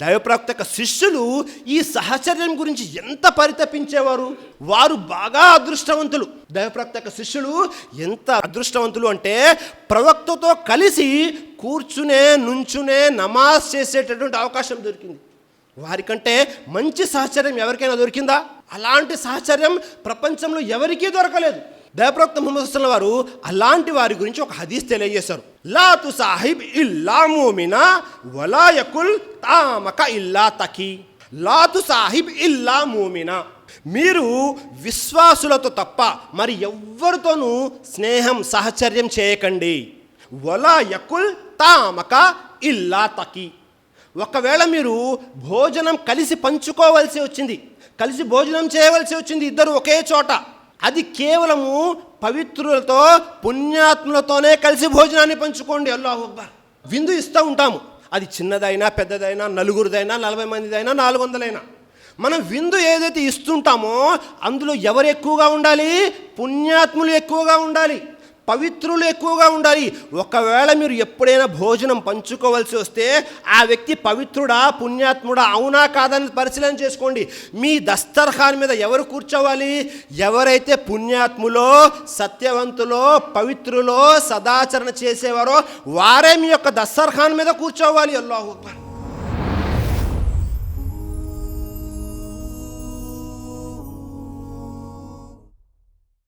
దైవప్రాప్త యొక్క శిష్యులు ఈ సహచర్యం గురించి ఎంత పరితపించేవారు? వారు బాగా అదృష్టవంతులు. దైవప్రాప్త యొక్క శిష్యులు ఎంత అదృష్టవంతులు అంటే ప్రవక్తతో కలిసి కూర్చునే నుంచునే నమాజ్ చేసేటటువంటి అవకాశం దొరికింది. వారికంటే మంచి సహచర్యం ఎవరికైనా దొరికిందా? అలాంటి సహచర్యం ప్రపంచంలో ఎవరికీ దొరకలేదు. దయప్రవక్త ముహమ్మద్ వారు అలాంటి వారి గురించి ఒక హదీస్ తెలియజేశారు. లా తు సాహిబ్ ఇల్లా మూమినా వలా యకుల్ తామక ఇల్లా తకి. లాతు సాహిబ్ ఇల్లా మూమినా. మీరు విశ్వాసులతో తప్ప మరి ఎవ్వరితోనూ స్నేహం సహచర్యం చేయకండి. వలా యకుల్ తామక ఇల్లా తకి. ఒకవేళ మీరు భోజనం కలిసి పంచుకోవలసి వచ్చింది కలిసి భోజనం చేయవలసి వచ్చింది ఇద్దరు ఒకే చోట అది కేవలము పవిత్రులతో పుణ్యాత్ములతోనే కలిసి భోజనాన్ని పంచుకోండి. అల్లాహ్ అక్బర్. విందు ఇస్తూ ఉంటాము. అది చిన్నదైనా పెద్దదైనా నలుగురిదైనా నలభై మందిదైనా నాలుగు వందలైనా మనం విందు ఏదైతే ఇస్తుంటామో అందులో ఎవరు ఎక్కువగా ఉండాలి? పుణ్యాత్ములు ఎక్కువగా ఉండాలి. పవిత్రులు ఎక్కువగా ఉండాలి. ఒకవేళ మీరు ఎప్పుడైనా భోజనం పంచుకోవాల్సి వస్తే ఆ వ్యక్తి పవిత్రుడా పుణ్యాత్ముడా అవునా కాదని పరిశీలన చేసుకోండి. మీ దస్తర్ఖాన్ మీద ఎవరు కూర్చోవాలి? ఎవరైతే పుణ్యాత్ములో సత్యవంతులో పవిత్రులో సదాచరణ చేసేవారో వారే మీ యొక్క దస్తర్ఖాన్ మీద కూర్చోవాలి. అల్లాహు అక్బర్.